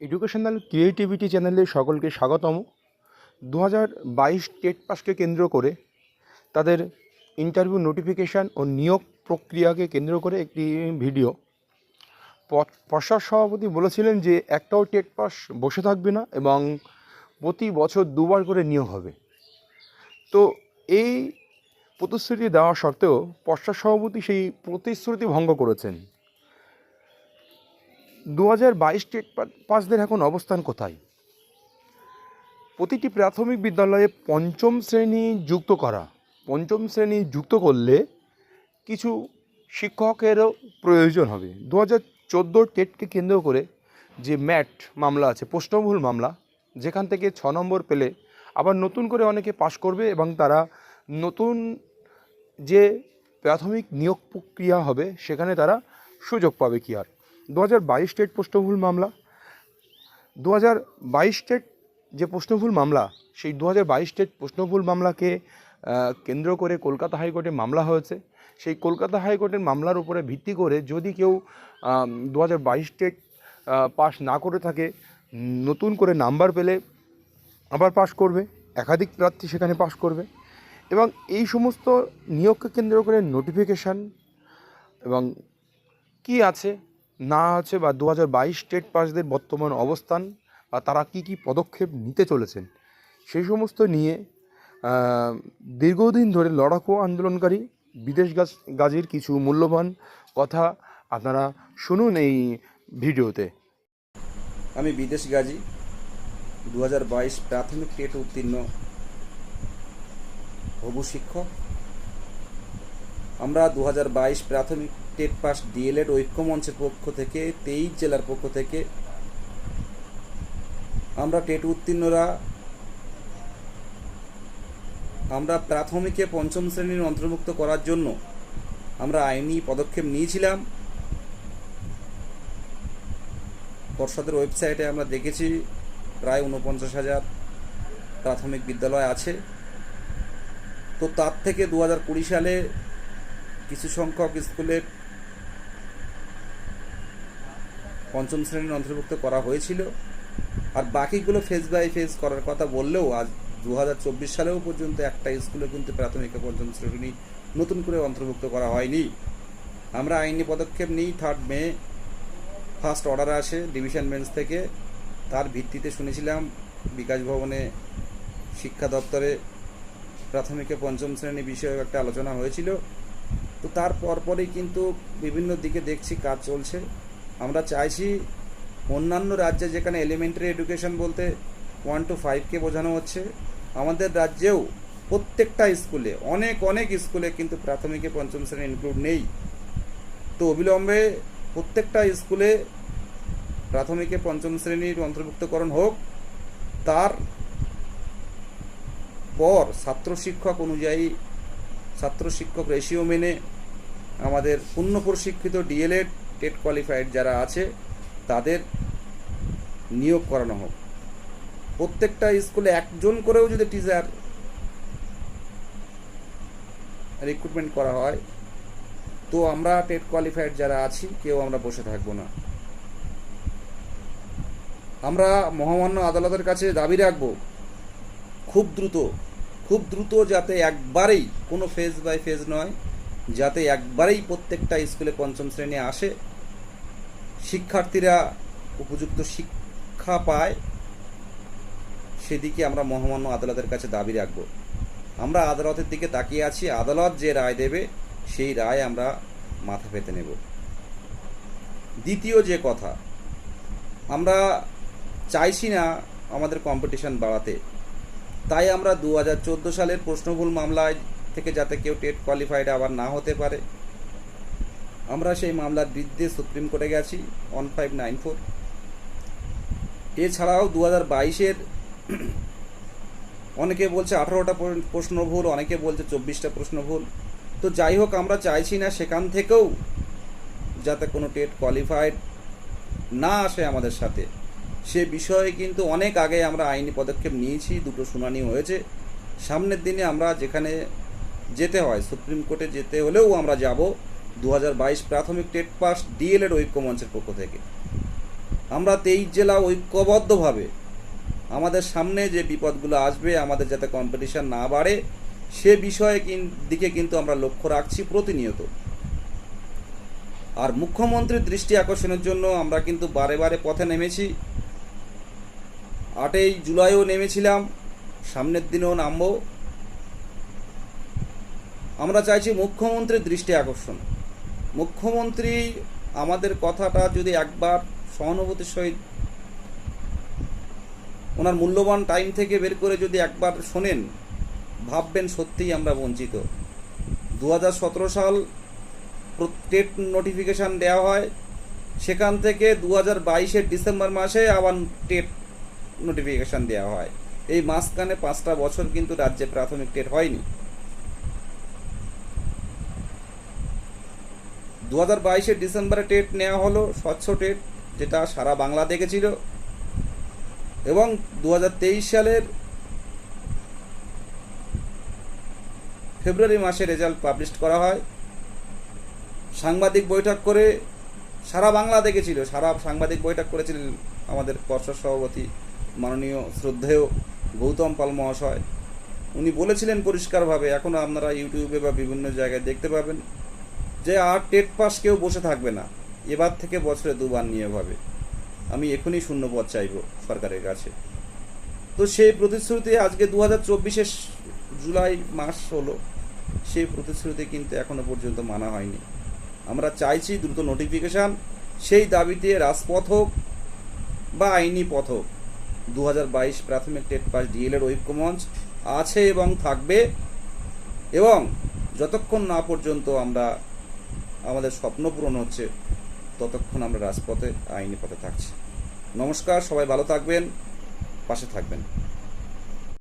Educational creativity চ্যানেলে সকলকে স্বাগতম। দু হাজার বাইশ টেট পাসকে কেন্দ্র করে তাদের ইন্টারভিউ নোটিফিকেশান ও নিয়োগ প্রক্রিয়াকে কেন্দ্র করে একটি ভিডিও প- পর্ষদ সভাপতি বলেছিলেন যে একটাও টেট পাস বসে থাকবে না এবং প্রতি বছর দুবার করে নিয়োগ হবে। তো এই প্রতিশ্রুতি দেওয়া সত্ত্বেও পর্ষদ সভাপতি সেই প্রতিশ্রুতি ভঙ্গ করেছেন। দু হাজার বাইশ টেট পাসদের এখন অবস্থান কোথায়? প্রতিটি প্রাথমিক বিদ্যালয়ে পঞ্চম শ্রেণি যুক্ত করা। পঞ্চম শ্রেণি যুক্ত করলে কিছু শিক্ষকেরও প্রয়োজন হবে। দু হাজার চোদ্দোর টেটকে কেন্দ্র করে যে ম্যাট মামলা আছে প্রশ্নভুল মামলা, যেখান থেকে ছ নম্বর পেলে আবার নতুন করে অনেকে পাশ করবে এবং তারা নতুন যে প্রাথমিক নিয়োগ প্রক্রিয়া হবে, সেখানে তারা সুযোগ পাবে কি আর। দু হাজার বাইশ স্টেট প্রশ্নভুল মামলা, দু হাজার বাইশ স্টেট যে প্রশ্নভুল মামলা, সেই দু হাজার বাইশ স্টেট প্রশ্নভুল মামলাকে কেন্দ্র করে কলকাতা হাইকোর্টে মামলা হয়েছে। সেই কলকাতা হাইকোর্টের মামলার উপরে ভিত্তি করে যদি কেউ দু হাজার বাইশ স্টেট পাস না করে থাকে, নতুন করে নাম্বার পেলে আবার পাশ করবে, একাধিক প্রার্থী সেখানে পাশ করবে এবং এই সমস্ত নিয়োগকে কেন্দ্র করে নোটিফিকেশান এবং কি আছে? না আছে বা দু হাজার বাইশ স্টেট পাসদের বর্তমান অবস্থান বা তারা কি কি পদক্ষেপ নিতে চলেছেন সেই সমস্ত নিয়ে দীর্ঘদিন ধরে লড়াকু আন্দোলনকারী বিদেশ গাছ, গাজীর কিছু মূল্যবান কথা আপনারা শুনুন এই ভিডিওতে। আমি বিদেশ গাজী দু হাজার বাইশ প্রাথমিক টেট উত্তীর্ণ হবু শিক্ষক। আমরা দু হাজার বাইশ প্রাথমিক টেট পাস ডিএলএড ঐক্যমঞ্চের পক্ষ থেকে, তেইশ জেলার পক্ষ থেকে। আমরা টেট উত্তীর্ণরা, আমরা প্রাথমিকে পঞ্চম শ্রেণির অন্তর্ভুক্ত করার জন্য আমরা আইনি পদক্ষেপ নিয়েছিলাম। পর্ষদের ওয়েবসাইটে আমরা দেখেছি, প্রায় উনপঞ্চাশ হাজার প্রাথমিক বিদ্যালয় আছে। তো তার থেকে দু হাজার কুড়ি সালে কিছু সংখ্যক স্কুলের পঞ্চম শ্রেণির অন্তর্ভুক্ত করা হয়েছিল। আর বাকিগুলো ফেজ বাই ফেজ করার কথা বললেও আজ দু হাজার চব্বিশ সালেও পর্যন্ত একটা স্কুলে কিন্তু প্রাথমিক পঞ্চম শ্রেণি নতুন করে অন্তর্ভুক্ত করা হয়নি। আমরা আইনি পদক্ষেপ নিই থার্ড মে ফার্স্ট অর্ডার আসে ডিভিশন বেঞ্চ থেকে। তার ভিত্তিতে শুনেছিলাম, বিকাশ ভবনে শিক্ষা দপ্তরে প্রাথমিকে পঞ্চম শ্রেণি বিষয়ে একটা আলোচনা হয়েছিল। তো তার পরপরই কিন্তু বিভিন্ন দিকে দেখছি কাজ চলছে। আমরা চাইছি অন্যান্য রাজ্যে যেখানে এলিমেন্টারি এডুকেশন বলতে ওয়ান টু ফাইভকে বোঝানো হচ্ছে, আমাদের রাজ্যেও প্রত্যেকটা স্কুলে, অনেক অনেক স্কুলে কিন্তু প্রাথমিকে পঞ্চম শ্রেণি ইনক্লুড নেই। তো অবিলম্বে প্রত্যেকটা স্কুলে প্রাথমিকে পঞ্চম শ্রেণির অন্তর্ভুক্তকরণ হোক, তার পর ছাত্র শিক্ষক অনুযায়ী ছাত্র শিক্ষক রেশিও মেনে আমাদের পূর্ণ প্রশিক্ষিত ডিএলএড টেট কোয়ালিফাইড যারা আছে, তাদের নিয়োগ করানো হোক। প্রত্যেকটা স্কুলে একজন করেও যদি টিচার রিক্রুটমেন্ট করা হয়, তো আমরা টেট কোয়ালিফাইড যারা আছি, কেউ আমরা বসে থাকব না। আমরা মহামান্য আদালতের কাছে দাবি রাখব, খুব দ্রুত খুব দ্রুত যাতে একবারেই, কোনো ফেজ বাই ফেজ নয়, যাতে একবারেই প্রত্যেকটা স্কুলে পঞ্চম শ্রেণি আসে শিক্ষার্থীরা উপযুক্ত শিক্ষা পায়, সেদিকে আমরা মহামান্য আদালতের কাছে দাবি রাখব। আমরা আদালতের দিকে তাকিয়ে আছি, আদালত যে রায় দেবে, সেই রায় আমরা মাথা পেতে নেব। দ্বিতীয় যে কথা, আমরা চাইছি না আমাদের কম্পিটিশন বাড়াতে। তাই আমরা দু হাজার চোদ্দ সালের প্রশ্নভুল মামলায় থেকে যাতে কেউ টেট কোয়ালিফাইড আবার না হতে পারে আমরা সেই মামলার বিরুদ্ধে সুপ্রিম কোর্টে গেছি ওয়ান ফাইভ নাইন ফোর এছাড়াও দু হাজার বাইশের অনেকে বলছে আঠারোটা প্রশ্ন ভুল, অনেকে বলছে চব্বিশটা প্রশ্ন ভুল। তো যাই হোক, আমরা চাইছি না সেখান থেকেও যাতে কোনো টেট কোয়ালিফাইড না আসে আমাদের সাথে। সে বিষয়ে কিন্তু অনেক আগে আমরা আইনি পদক্ষেপ নিয়েছি, দুটো শুনানি হয়েছে। সামনের দিনে আমরা যেখানে যেতে হয়, সুপ্রিম কোর্টে যেতে হলেও আমরা যাব। দু হাজার বাইশ প্রাথমিক টেট পাস ডিএলএড ঐক্য মঞ্চের পক্ষ থেকে। আমরা তেইশ জেলা ঐক্যবদ্ধভাবে আমাদের সামনে যে বিপদগুলো আসবে, আমাদের যাতে কম্পিটিশন না বাড়ে, সে বিষয়ে দিকে কিন্তু আমরা লক্ষ্য রাখছি প্রতিনিয়ত। আর মুখ্যমন্ত্রীর দৃষ্টি আকর্ষণের জন্য আমরা কিন্তু বারে বারে পথে নেমেছি। আটই জুলাইও নেমেছিলাম, সামনের দিনেও নামবো। আমরা চাইছি মুখ্যমন্ত্রীর দৃষ্টি আকর্ষণ। মুখ্যমন্ত্রী, আমাদের কথাটা যদি একবার সহানুভূতির সহিত ওনার মূল্যবান টাইম থেকে বের করে যদি একবার শোনেন, ভাববেন সত্যিই আমরা বঞ্চিত। দু হাজার সতেরো সাল টেট নোটিফিকেশান দেওয়া হয়, সেখান থেকে দু হাজার বাইশের ডিসেম্বর মাসে আবার টেট নোটিফিকেশান দেওয়া হয়। এই মাঝখানে পাঁচটা বছর কিন্তু রাজ্যে প্রাথমিক টেট হয়নি। দু হাজার বাইশের ডিসেম্বরে টেট নেওয়া হলো, স্বচ্ছ টেট, যেটা সারা বাংলা দেখেছিল। এবং দু হাজার তেইশ সালের ফেব্রুয়ারি মাসে রেজাল্ট পাবলিশ করা হয়। সাংবাদিক বৈঠক করে সারা বাংলা দেখেছিল, সারা সাংবাদিক বৈঠক করেছিলেন আমাদের পর্ষদ সভাপতি মাননীয় শ্রদ্ধেয় গৌতম পাল মহাশয়। উনি বলেছিলেন পরিষ্কারভাবে এখনও আপনারা ইউটিউবে বা বিভিন্ন জায়গায় দেখতে পাবেন। যে আর টেট পাস কেউ বসে থাকবে না। এবার থেকে বছরে দুবার নিয়ে হবে। আমি এখনই শূন্যপদ চাইব সরকারের কাছে। তো সেই প্রতিশ্রুতি আজকে দু হাজার চব্বিশের জুলাই মাস হলো। সেই প্রতিশ্রুতি কিন্তু এখনও পর্যন্ত মানা হয়নি। আমরা চাইছি দ্রুত নোটিফিকেশান। সেই দাবিতে রাজপথ হোক বা আইনি পথ হোক দু হাজার বাইশ প্রাথমিক টেট পাস ডিএলের ঐক্যমঞ্চ আছে এবং থাকবে এবং যতক্ষণ না পর্যন্ত আমরা আমাদের স্বপ্ন পূরণ হচ্ছে, ততক্ষণ আমরা রাজপথে, আইনি পথে থাকছি। নমস্কার, সবাই ভালো থাকবেন, পাশে থাকবেন।